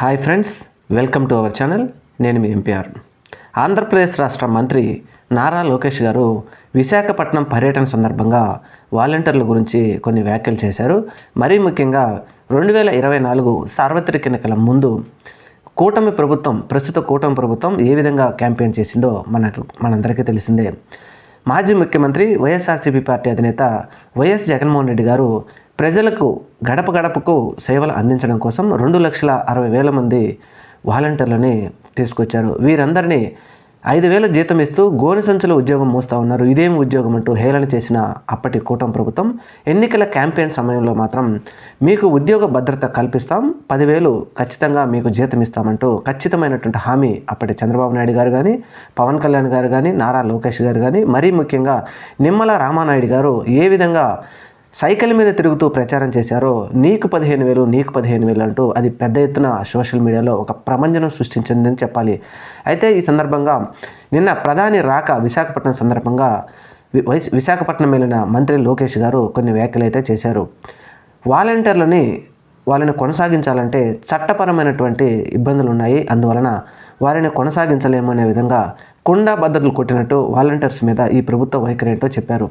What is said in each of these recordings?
Hi friends welcome to our channel. నేను మీ MPR. Andhra Pradesh రాష్ట్ర మంత్రి నారా లోకేష్ గారు విశాఖపట్నం పర్యటన సందర్భంగా వాలంటీర్ల గురించి కొన్ని వ్యాఖ్యలు చేశారు. మరీ ముఖ్యంగా రెండు వేల ఇరవై నాలుగు సార్వత్రిక ఎన్నికల ముందు కూటమి ప్రభుత్వం ప్రస్తుత కూటమి ప్రభుత్వం ఏ విధంగా క్యాంపెయిన్ చేసిందో మనకు మనందరికీ తెలిసిందే. మాజీ ముఖ్యమంత్రి వైఎస్ఆర్సీపీ పార్టీ అధినేత వైఎస్ జగన్మోహన్ రెడ్డి గారు ప్రజలకు గడప గడపకు సేవలు అందించడం కోసం రెండు లక్షల అరవై వేల మంది వాలంటీర్లని తీసుకొచ్చారు. వీరందరినీ ఐదు వేల జీతం ఇస్తూ గోనె సంచుల ఉద్యోగం మోస్తూ ఉన్నారు. ఇదేం ఉద్యోగం అంటూ హేళన చేసిన అప్పటి కూటమి ప్రభుత్వం ఎన్నికల క్యాంపెయిన్ సమయంలో మాత్రం మీకు ఉద్యోగ భద్రత కల్పిస్తాం పదివేలు ఖచ్చితంగా మీకు జీతం ఇస్తామంటూ ఖచ్చితమైనటువంటి హామీ అప్పటి చంద్రబాబు నాయుడు గారు కానీ పవన్ కళ్యాణ్ గారు కానీ నారా లోకేష్ గారు కానీ మరీ ముఖ్యంగా నిమ్మల రామానాయుడు గారు ఏ విధంగా సైకిల్ మీద తిరుగుతూ ప్రచారం చేశారో నీకు పదిహేను వేలు నీకు పదిహేను వేలు అంటూ అది పెద్ద ఎత్తున సోషల్ మీడియాలో ఒక ప్రమంజనం సృష్టించిందని చెప్పాలి. అయితే ఈ సందర్భంగా నిన్న ప్రధాని రాక విశాఖపట్నం సందర్భంగా వైస్ విశాఖపట్నం వెళ్ళిన మంత్రి లోకేష్ గారు కొన్ని వ్యాఖ్యలు అయితే చేశారు. వాలంటీర్లని వాళ్ళని కొనసాగించాలంటే చట్టపరమైనటువంటి ఇబ్బందులు ఉన్నాయి అందువలన వారిని కొనసాగించలేము అనే విధంగా కుండా బద్దలు కొట్టినట్టు వాలంటీర్స్ మీద ఈ ప్రభుత్వ వైఖరి ఏంటో చెప్పారు.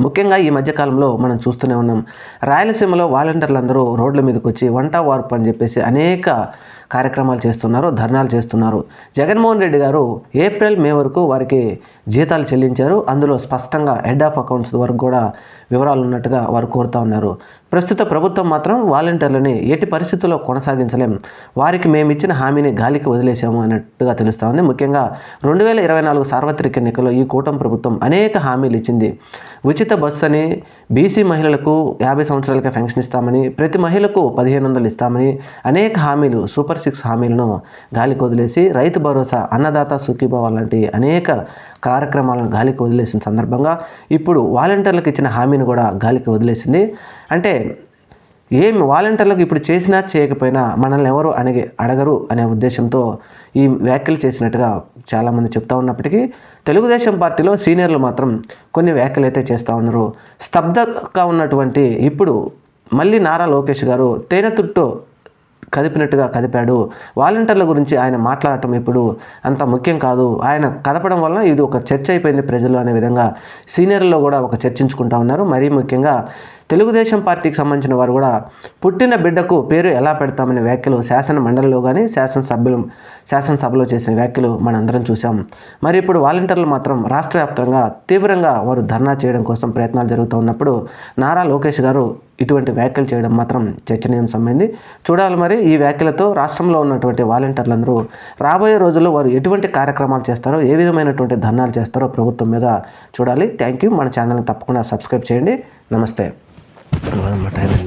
ముఖ్యంగా ఈ మధ్యకాలంలో మనం చూస్తూనే ఉన్నాం. రాయలసీమలో వాలంటీర్లు అందరూ రోడ్ల మీదకి వచ్చి వంట వార్పు అని చెప్పేసి అనేక కార్యక్రమాలు చేస్తున్నారు ధర్నాలు చేస్తున్నారు. జగన్మోహన్ రెడ్డి గారు ఏప్రిల్ మే వరకు వారికి జీతాలు చెల్లించారు. అందులో స్పష్టంగా హెడ్ ఆఫ్ అకౌంట్స్ వరకు కూడా వివరాలు ఉన్నట్టుగా వారు కోరుతా ఉన్నారు. ప్రస్తుత ప్రభుత్వం మాత్రం వాలంటీర్లని ఎట్టి పరిస్థితుల్లో కొనసాగించలేం. వారికి మేము ఇచ్చిన హామీని గాలికి వదిలేసాము అన్నట్టుగా తెలుస్తూ ఉంది. ముఖ్యంగా రెండు వేల ఇరవై నాలుగు సార్వత్రిక ఎన్నికల్లో ఈ కూటమి ప్రభుత్వం అనేక హామీలు ఇచ్చింది. ఉచిత బస్సు అని బీసీ మహిళలకు యాభై సంవత్సరాలకే పెన్షన్ ఇస్తామని ప్రతి మహిళకు పదిహేను వందలు ఇస్తామని అనేక హామీలు సూపర్ సిక్స్ హామీలను గాలికి వదిలేసి రైతు భరోసా అన్నదాత సుఖీభావ లాంటి అనేక కార్యక్రమాలను గాలికి వదిలేసిన సందర్భంగా ఇప్పుడు వాలంటీర్లకు ఇచ్చిన హామీని కూడా గాలికి వదిలేసింది. అంటే ఏమి వాలంటీర్లకు ఇప్పుడు చేసినా చేయకపోయినా మనల్ని ఎవరు అడిగే అడగరు అనే ఉద్దేశంతో ఈ వ్యాఖ్యలు చేసినట్టుగా చాలామంది చెప్తా ఉన్నప్పటికీ తెలుగుదేశం పార్టీలో సీనియర్లు మాత్రం కొన్ని వ్యాఖ్యలు అయితే చేస్తూ ఉన్నారు. స్తబ్దగా ఉన్నటువంటి ఇప్పుడు మళ్ళీ నారా లోకేష్ గారు తేనె తుట్టు కదిపినట్టుగా కదిపాడు. వాలంటీర్ల గురించి ఆయన మాట్లాడటం ఇప్పుడు అంత ముఖ్యం కాదు. ఆయన కదపడం వలన ఇది ఒక చర్చ అయిపోయింది ప్రజలు అనే విధంగా. సీనియర్లో కూడా ఒక చర్చించుకుంటా ఉన్నారు. మరీ ముఖ్యంగా తెలుగుదేశం పార్టీకి సంబంధించిన వారు కూడా పుట్టిన బిడ్డకు పేరు ఎలా పెడతామనే వ్యాఖ్యలు శాసన మండలిలో కానీ శాసనసభ్యులు శాసనసభలో చేసిన వ్యాఖ్యలు మనందరం చూసాం మరి ఇప్పుడు వాలంటీర్లు మాత్రం రాష్ట్ర వ్యాప్తంగా తీవ్రంగా వారు ధర్నా చేయడం కోసం ప్రయత్నాలు జరుగుతూ ఉన్నప్పుడు నారా లోకేష్ గారు ఇటువంటి వ్యాఖ్యలు చేయడం మాత్రం చర్చనీయాంశమైంది. చూడాలి మరి ఈ వ్యాఖ్యలతో రాష్ట్రంలో ఉన్నటువంటి వాలంటీర్లందరూ రాబోయే రోజుల్లో వారు ఎటువంటి కార్యక్రమాలు చేస్తారో ఏ విధమైనటువంటి ధర్నాలు చేస్తారో ప్రభుత్వం మీద చూడాలి. థ్యాంక్ యూ మన ఛానల్ని తప్పకుండా సబ్స్క్రైబ్ చేయండి. నమస్తే. வரமாட்டேன்